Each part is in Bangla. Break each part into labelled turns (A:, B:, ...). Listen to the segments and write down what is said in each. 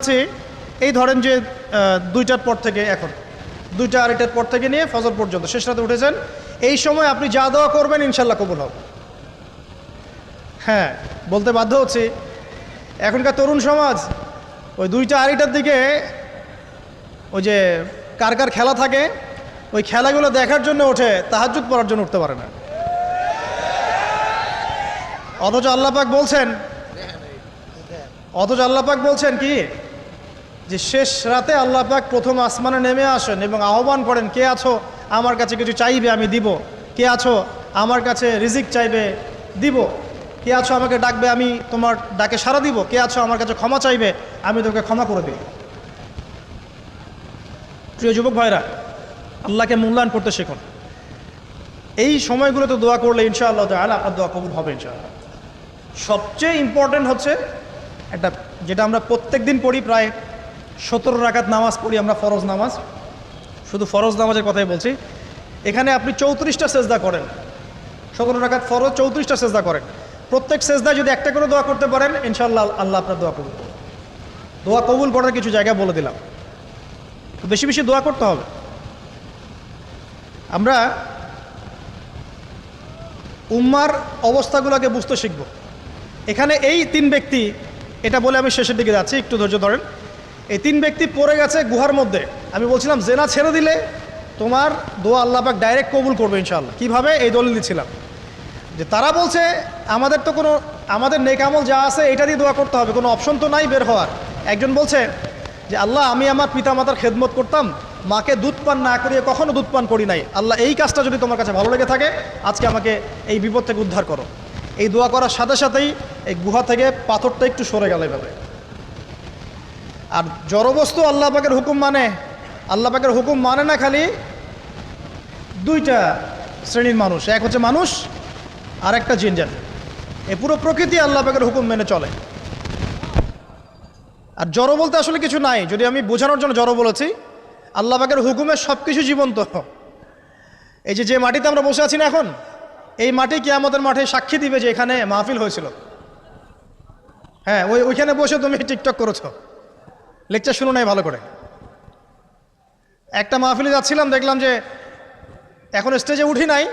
A: আছে এই ধরেন যে দুইটার পর থেকে এখন, দুইটা আড়াইটার পর থেকে নিয়ে ফজর পর্যন্ত, শেষ রাতে উঠেছেন এই সময় আপনি যা দেওয়া করবেন, ইনশাল্লাহ কবুল হবে। হ্যাঁ বলতে বাধ্য হচ্ছি। এখনকার তরুণ সমাজ, ওই দুইটা আড়াইটার দিকে ওই যে কার কার খেলা থাকে, ওই খেলাগুলো দেখার জন্য ওঠে তাহাজুদ পড়ার জন্য উঠতে পারে না। অথচ আল্লাপাক বলছেন, অথচ আল্লাপাক বলছেন কি? যে শেষ রাতে আল্লাহ পাক প্রথম আসমানে নেমে আসেন এবং আহ্বান করেন, কে আছো? আমার কাছে কিছু চাইবে, আমি দিব। কে আছো? আমার কাছে রিজিক চাইবে, দিব। কে আছো? আমাকে ডাকবে, আমি তোমার ডাকে সাড়া দিব। কে আছো? আমার কাছে ক্ষমা চাইবে, আমি তোকে ক্ষমা করে দিই প্রিয় যুবক ভাইরা, আল্লাহকে মূল্যায়ন করতে শেখুন। এই সময়গুলোতে দোয়া করলে ইনশাআল্লাহ তাহলে আপনার দোয়া কবুল হবে ইনশাআল্লাহ। সবচেয়ে ইম্পর্টেন্ট হচ্ছে একটা, যেটা আমরা প্রত্যেক দিন পড়ি প্রায় সতেরো রাকাত নামাজ পড়ি আমরা, ফরজ নামাজ। শুধু ফরজ নামাজের কথাই বলছি। এখানে আপনি চৌত্রিশটা সেজদা করেন। সতেরো রাকাত ফরজ, চৌত্রিশটা সেজদা করেন। প্রত্যেক সেজদায় যদি একটা করে দোয়া করতে পারেন ইনশাল্লাহ আল্লাহ আপনার দোয়া কবুল দোয়া কবুল করার কিছু জায়গা বলে দিলাম। বেশি বেশি দোয়া করতে হবে। আমরা উম্মার অবস্থাগুলোকে বুঝতে শিখব। এখানে এই তিন ব্যক্তি, এটা বলে আমি শেষের দিকে যাচ্ছি, একটু ধৈর্য ধরেন। এই তিন ব্যক্তি পড়ে গেছে গুহার মধ্যে। আমি বলছিলাম, জেনা ছেড়ে দিলে তোমার দোয়া আল্লাপাক ডাইরেক্ট কবুল করবে ইনশাআল্লাহ। কীভাবে? এই দলিল দিচ্ছিলাম যে তারা বলছে, আমাদের তো কোনো, আমাদের নেকামল যা আছে এটা দিয়ে দোয়া করতে হবে, কোনো অপশন তো নাই বের হওয়ার। একজন বলছে, যে আল্লাহ, আমি আমার পিতামাতার খেদমত করতাম, মাকে দুধ পান না করিয়ে কখনো দুধ পান করি নাই। আল্লাহ এই কাজটা যদি তোমার কাছে ভালো লেগে থাকে, আজকে আমাকে এই বিপদ থেকে উদ্ধার করো। এই দোয়া করার সাথে সাথেই এই গুহা থেকে পাথরটা একটু সরে গেল এভাবে। আর জড়বস্তু আল্লাহ পাকের হুকুম মানে আল্লাহ পাকের হুকুম মানে না খালি দুইটা শ্রেণির মানুষ, এক হচ্ছে মানুষ আর একটা জিনজার এ পুরো প্রকৃতি আল্লাহ পাকের হুকুম মেনে চলে। আর জড়ো বলতে আসলে কিছু নাই, যদি আমি বোঝানোর জন্য জড়ো বলেছি, আল্লাহ পাকের হুকুমে সব কিছু জীবন্ত। এই যে যে মাটিতে আমরা বসে আছি না এখন, এই মাটি কি আমাদের মাঠে সাক্ষী দিবে যে এখানে মাহফিল হয়েছিল। হ্যাঁ ওই ওইখানে বসে তুমি টিকটক করেছ। লেকচার শুনো নাই ভালো করে। একটা মাহফিলে যাচ্ছিলাম, দেখলাম যে এখন স্টেজে উঠি নাই।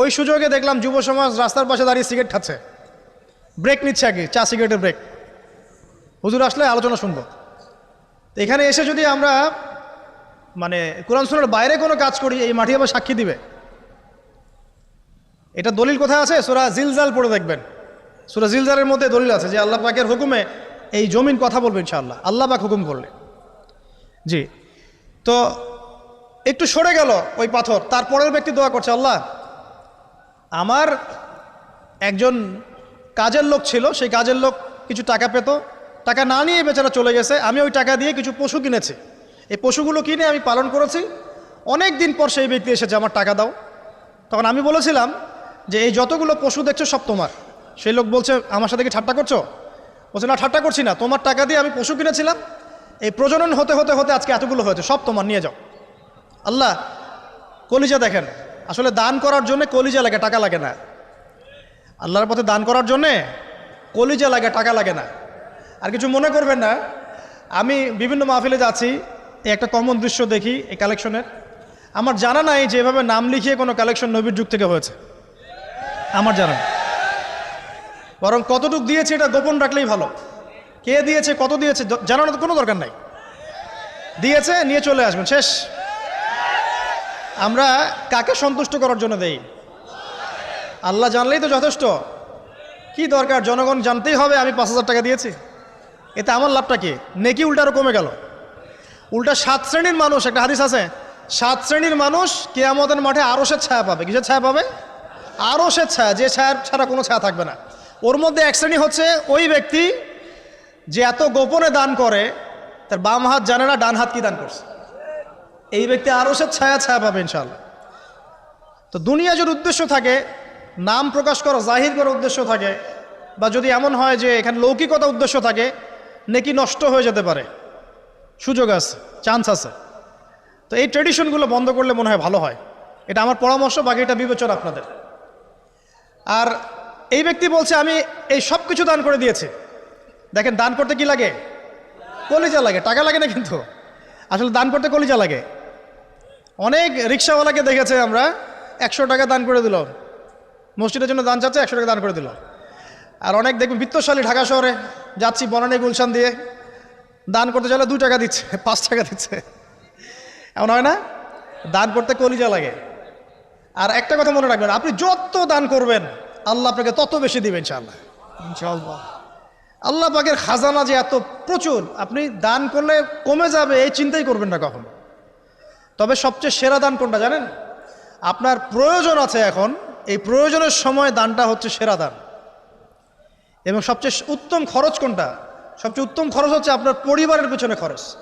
A: ওই সুযোগে দেখলাম যুব সমাজ রাস্তার পাশে দাঁড়িয়ে সিগারেট খাচ্ছে। ব্রেক নিচ্ছে আগে, চা সিগারেটের ব্রেক হুজুর আসলে আলোচনা শুনব। এখানে এসে যদি আমরা মানে কোরআন সুরের বাইরে কোনো কাজ করি, এই মাটি আবার সাক্ষী দিবে। এটা দলিল কোথায় আছে? সুরা জিলজাল পড়ে দেখবেন। সুরা জিলজালের মধ্যে দলিল আছে যে আল্লাহ পাকের হুকুমে এই জমিন কথা বলবে ইনশাআল্লাহ। আল্লাহ পাক হুকুম করলে জি। তো একটু সরে গেল ওই পাথর, তারপরের ব্যক্তি দোয়া করছে, আল্লাহ, আমার একজন কাজের লোক ছিল, সেই কাজের লোক কিছু টাকা পেত, টাকা না নিয়ে বেচারা চলে গেছে, আমি ওই টাকা দিয়ে কিছু পশু কিনেছি। এই পশুগুলো কিনে আমি পালন করেছি। অনেক দিন পর সেই ব্যক্তি এসেছে, আমার টাকা দাও। তখন আমি বলেছিলাম যে, এই যতগুলো পশু দেখছ সব তোমার। সেই লোক বলছে, আমার সাথে কি ঠাট্টা করছ? বলছে, না, ঠাট্টা করছি না। তোমার টাকা দিয়ে আমি পশু কিনেছিলাম। এই প্রজনন হতে হতে হতে আজকে এতগুলো হয়েছে। সব তোমার, নিয়ে যাও। আল্লাহ, কলিজা দেখেন। আসলে দান করার জন্য কলিজা লাগে, টাকা লাগে না। আল্লাহর পথে দান করার জন্যে কলিজা লাগে, টাকা লাগে না। আর কিছু মনে করবেন না, আমি বিভিন্ন মাহফিলে যাচ্ছি। একটা কমন দৃশ্য দেখি, এই কালেকশনের আমার জানা নাই যে এভাবে নাম লিখিয়ে কোনো কালেকশন নবীর যুগ থেকে হয়েছে। আমার জানা। বরং কতটুক দিয়েছে এটা গোপন রাখলেই ভালো। কে দিয়েছে, কত দিয়েছে জানানোর কোনো দরকার নাই। দিয়েছে, নিয়ে চলে আসবেন, শেষ। আমরা কাকে সন্তুষ্ট করার জন্য দেই? আল্লাহ জানলেই তো যথেষ্ট। কি দরকার? জনগণ জানতেই হবে, আমি পাঁচ হাজার টাকা দিয়েছি। এতে আমার লাভটা কি? নেকি উল্টা আরও কমে গেল। উল্টা সাত শ্রেণির মানুষ, একটা হাদিস আছে, সাত শ্রেণির মানুষ কে আমাদের মাঠে আরসের ছায়া পাবে। কিসের ছায়া পাবে? আরসের ছায়া, যে ছায়ার ছাড়া কোনো ছায়া থাকবে না। ওর মধ্যে এক শ্রেণি হচ্ছে ওই ব্যক্তি যে এত গোপনে দান করে, তার বাম হাত জানে না, ডান হাত কি দান করছে। এই ব্যক্তি আরসের ছায়া ছায়া পাবে ইনশাল্লাহ তো দুনিয়া যদি উদ্দেশ্য থাকে, নাম প্রকাশ করা, জাহির করার উদ্দেশ্য থাকে, বা যদি এমন হয় যে এখানে লৌকিকতা উদ্দেশ্য থাকে, নেকি নষ্ট হয়ে যেতে পারে। সুযোগ আছে চান্স আছে। তো এই ট্রেডিশনগুলো বন্ধ করলে মনে হয় ভালো হয়। এটা আমার পরামর্শ বাকি এটা বিবেচনা আপনাদের। আর এই ব্যক্তি বলছে, আমি এই সব কিছু দান করে দিয়েছি। দেখেন, দান করতে কি লাগে? কলিজা লাগে, টাকা লাগে না কিন্তু। আসলে দান করতে কলিজা লাগে। অনেক রিক্সাওয়ালাকে দেখেছে আমরা, একশো টাকা দান করে দিল। মসজিদের জন্য দান চাচ্ছে, একশো টাকা দান করে দিল। আর অনেক দেখবেন, বিত্তশালী ঢাকা শহরে যাচ্ছি বনানী গুলশান দিয়ে। দান করতে চাইলে দু টাকা দিচ্ছে, পাঁচ টাকা দিচ্ছে। এমন হয় না? দান করতে কলিজা লাগে। আর একটা কথা মনে রাখবেন, আপনি যত দান করবেন আল্লাহ আপনাকে তত বেশি দিবে ইনশাআল্লাহ। ইনশাআল্লাহ। আল্লাহ পাকের খাজানা যে এত প্রচুর আপনি দান করলে কমে যাবে এই চিন্তাই করবেন না কখনো। তবে সবচেয়ে সেরা দান কোনটা জানেন? আপনার প্রয়োজন আছে এখন এই প্রয়োজনের সময় দানটা হচ্ছে সেরা দান। এবং সবচেয়ে উত্তম খরচ কোনটা? সবচেয়ে উত্তম খরচ হচ্ছে আপনার পরিবারের পিছনে খরচ।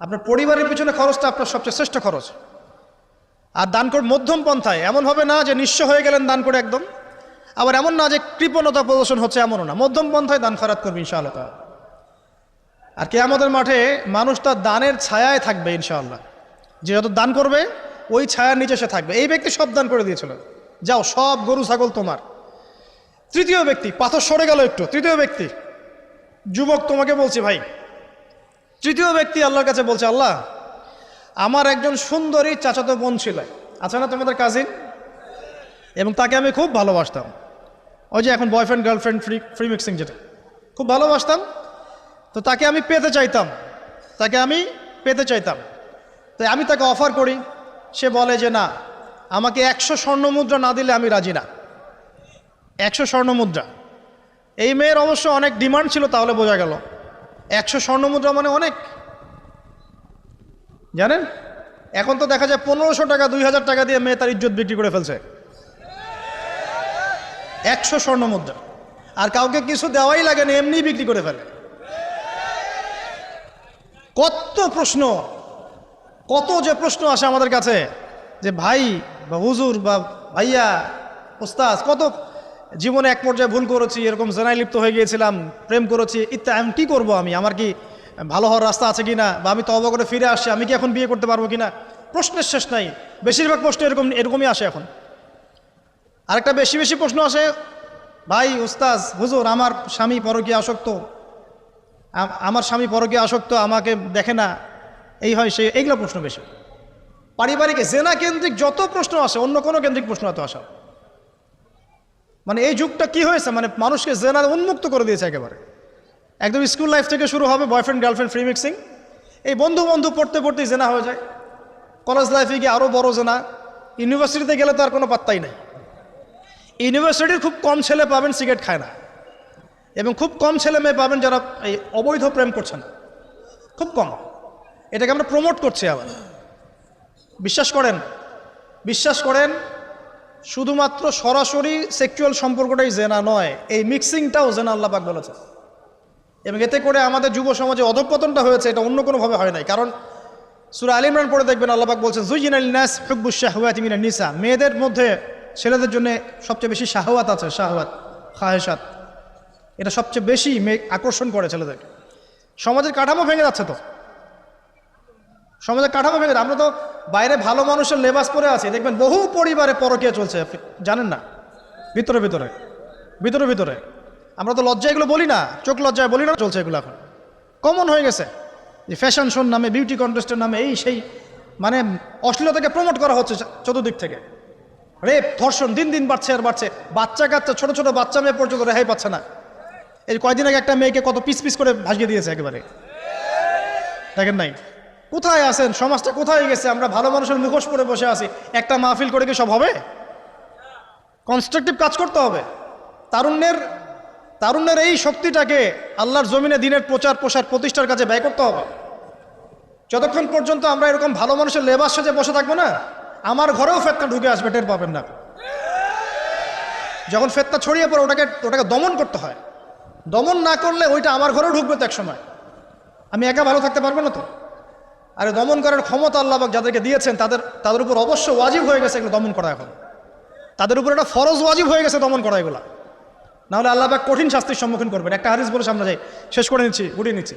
A: আপনার পরিবারের পিছনে খরচটা আপনার সবচেয়ে শ্রেষ্ঠ খরচ। আর দান করে মধ্যম পন্থায়। এমন হবে না যে নিঃস্ব হয়ে গেলেন দান করে একদম। আবার এমন না যে কৃপণতা প্রদর্শন হচ্ছে এমনও না। মধ্যম পন্থায় দান খরাত করবে ইনশাআল্লাহ। আর কে আমাদের মাঠে মানুষ তার দানের ছায়ায় থাকবে ইনশাআল্লাহ। যে যত দান করবে, ওই ছায়ার নিচে সে থাকবে। এই ব্যক্তি সব দান করে দিয়েছিল। যাও, সব গরু, ছাগল তোমার। তৃতীয় ব্যক্তি, পাথর সরে গেল একটু। তৃতীয় ব্যক্তি, যুবক তোমাকে বলছি, ভাই। তৃতীয় ব্যক্তি আল্লাহর কাছে বলছে, আল্লাহ আমার একজন সুন্দরী চাচাতো বোন ছিল। আছে না তোমাদের কাজিন এবং তাকে আমি খুব ভালোবাসতাম। ওই যে এখন boyfriend girlfriend free free mixing যেটা। খুব ভালোবাসতাম। তো তাকে আমি পেতে চাইতাম। তাকে আমি পেতে চাইতাম। তাই আমি তাকে অফার করি। সে বলে যে, না, আমাকে একশো স্বর্ণ মুদ্রা না দিলে আমি রাজি না। একশো স্বর্ণ মুদ্রা। এই মেয়ের অবশ্য অনেক ডিমান্ড ছিল, তাহলে বোঝা গেল। একশো স্বর্ণ মুদ্রা মানে অনেক। জানেন? এখন তো দেখা যায় পনেরোশো টাকা, দুই হাজার টাকা দিয়ে মেয়ে তার ইজ্জত বিক্রি করে ফেলছে। একশো স্বর্ণ মুদ্রা। আর কাউকে কিছু দেওয়াই লাগে না এমনি বিক্রি করে ফেলে। কত প্রশ্ন, কত যে প্রশ্ন আসে আমাদের কাছে যে ভাই বা হুজুর বা ভাইয়া ওস্তাজ কত জীবনে এক পর্যায়ে ভুল করেছি, এরকম জেনায় লিপ্ত হয়ে গিয়েছিলাম, প্রেম করেছি, ইত্যাদি, আমি কী করব আমি? আমার কি ভালো হওয়ার রাস্তা আছে কি না বা আমি তবা করে ফিরে আসছি আমি কি এখন বিয়ে করতে পারব কি না প্রশ্নের শেষ নাই। বেশিরভাগ প্রশ্ন এরকম, এরকমই আসে এখন। আরেকটা বেশি বেশি প্রশ্ন আসে, ভাই উস্তাজ হুজুর, আমার স্বামী পরকীয় আসক্ত। আমার স্বামী পরকীয় আসক্ত, আমাকে দেখে না। এই হয় সে এইগুলো প্রশ্ন বেশি। পারিবারিক জেনা কেন্দ্রিক যত প্রশ্ন আসে, অন্য কোনো কেন্দ্রিক প্রশ্ন এত আসা মানে এই যুগটা কি হয়েছে? মানে মানুষকে জেনা উন্মুক্ত করে দিয়েছে একেবারে। একদম স্কুল লাইফ থেকে শুরু হবে বয়ফ্রেন্ড, গার্লফ্রেন্ড, ফ্রি মিক্সিং। এই বন্ধু বন্ধু পড়তে পড়তেই জেনা হয়ে যায়। কলেজ লাইফে গিয়ে আরও বড় জেনা। ইউনিভার্সিটিতে গেলে তো আর কোনো পাত্তাই নাই। ইউনিভার্সিটির খুব কম ছেলে পাবেন, সিগারেট খায় না। এবং খুব কম ছেলে মেয়ে পাবেন যারা এই অবৈধ প্রেম করছে না। খুব কম। এটাকে আমরা প্রমোট করছি আবার। বিশ্বাস করেন বিশ্বাস করেন, শুধুমাত্র সরাসরি সেক্সুয়াল সম্পর্কটাই জেনা নয়, এই মিক্সিংটাও জেনা আল্লাহ পাক বলেছে এবং এতে করে আমাদের যুব সমাজে অধপতনটা হয়েছে, এটা অন্য কোনোভাবে হয় নাই। কারণ সুরা আলী ইমরান পড়ে দেখবেন আল্লাপাক বলছেন জুইন আল নাস হুকবুস শাহওয়াত মিনা নিসা। মেয়েদের মধ্যে ছেলেদের জন্য সবচেয়ে বেশি শাহওয়াত আছে, শাহওয়াত খাহেসাত এটা সবচেয়ে বেশি মেয়ে আকর্ষণ করে ছেলেদেরকে। সমাজের কাঠামো ভেঙে যাচ্ছে তো। সমাজের কাঠামো ভেঙে আমরা তো বাইরে ভালো মানুষের লেবাস পরে আছি। দেখবেন বহু পরিবারে পরকীয়া চলছে। জানেন না? ভিতরে ভিতরে ভিতরে ভিতরে। আমরা তো লজ্জা এগুলো বলি না, চোখ লজ্জায় বলি না, চলছে এগুলো এখন। কমন হয়ে গেছে। যে ফ্যাশন শোর নামে বিউটি কন্টেস্টের নামে, এই সেই মানে অশ্লীলতাকে প্রমোট করা হচ্ছে চতুর্দিক থেকে। রেপ ধর্ষণ, দিন দিন বাড়ছে আর বাড়ছে। বাচ্চা কাচ্চা, ছোট ছোট বাচ্চা মেয়ে পর্যন্ত রেহাই পাচ্ছে না। এই কয়দিন আগে একটা মেয়েকে কত পিস পিস করে ভাসিয়ে দিয়েছে একেবারে। দেখেন নাই? কোথায় আছেন? সমাজটা কোথায় গেছে? আমরা ভালো মানুষের মুখোশ পরে বসে আছি। একটা মাহফিল করে কি সব হবে? কনস্ট্রাকটিভ কাজ করতে হবে। তারুণ্যের তারুণ্যের এই শক্তিটাকে আল্লাহর জমিনে দিনের প্রচার, প্রসার, প্রতিষ্ঠার কাছে ব্যয় করতে হবে। যতক্ষণ পর্যন্ত আমরা এরকম ভালো মানুষের লেবাস সাজে বসে থাকব না, আমার ঘরেও ফেতনা ঢুকে আসবে, টের পাবেন না। যখন ফেতনা ছড়িয়ে পড়ে, ওটাকে ওটাকে দমন করতে হয়। দমন না করলে ওইটা আমার ঘরেও ঢুকবে তো এক সময় আমি একা ভালো থাকতে পারব না তো? আরে দমন করার ক্ষমতা আল্লাহ পাক যাদেরকে দিয়েছেন, তাদের তাদের উপর অবশ্য ওয়াজিব হয়ে গেছে এগুলো দমন করা এখন। তাদের উপর একটা ফরজ ওয়াজিব হয়ে গেছে দমন করা এগুলা। নাহলে আল্লাহ পাক কঠিন শাস্তির সম্মুখীন করবেন। একটা হারিস বলে সামনে যাই, শেষ করে নিচ্ছি গুটিয়ে নিচ্ছি।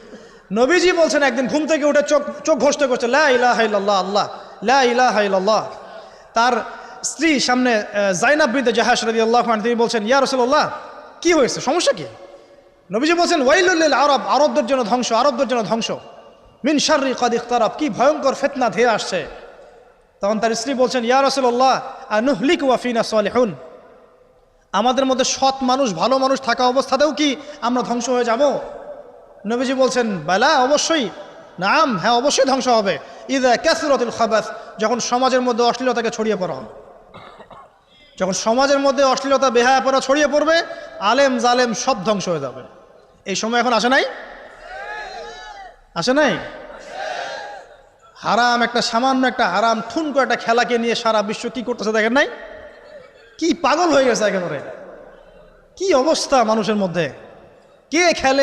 A: নবীজি বলছেন, একদিন ঘুম থেকে উঠে চোখ চোখ ঘষতে করছে, লা ইলাহা ইল্লাল্লাহ, আল্লাহ, লা ইলাহা ইল্লাল্লাহ। তার স্ত্রী সামনে জাইনাব বিনতে জাহাজ রাদি আল্লাহ তিনি বলছেন, ইয়া রসুল্লাহ কি হয়েছে? সমস্যা কি? নবীজি বলছেন ওয়াইলুল্লিল আরব, আরবদের জন্য ধ্বংস, আরবদের জন্য ধ্বংস। মিন শাররি কদ ইখতারাব, কি ভয়ঙ্কর ফেতনা ধেয়ে আসছে। তখন তার স্ত্রী বলছেন, ইয়া রাসূলুল্লাহ আনুহলিক ওয়াফিনা সালিহুন। আমাদের মধ্যে সৎ মানুষ, ভালো মানুষ থাকা অবস্থাতেও কি আমরা ধ্বংস হয়ে যাব? নবীজি বলছেন, বেলা, অবশ্যই। নাম হ্যাঁ অবশ্যই ধ্বংস হবে। ইদা ক্যাসরতুল খাবাস, যখন সমাজের মধ্যে অশ্লীলতাকে ছড়িয়ে পড়া হবে। যখন সমাজের মধ্যে অশ্লীলতা, বেহায়া পড়া ছড়িয়ে পড়বে, আলেম, জালেম সব ধ্বংস হয়ে যাবে। এই সময় এখন আসে নাই? আসে নাই? হারাম একটা, সামান্য একটা হারাম, ঠুনকো একটা খেলাকে নিয়ে সারা বিশ্ব কি করতেছে দেখেন নাই? কি পাগল হয়ে গেছে একেবারে? কি অবস্থা মানুষের মধ্যে? কে খেলে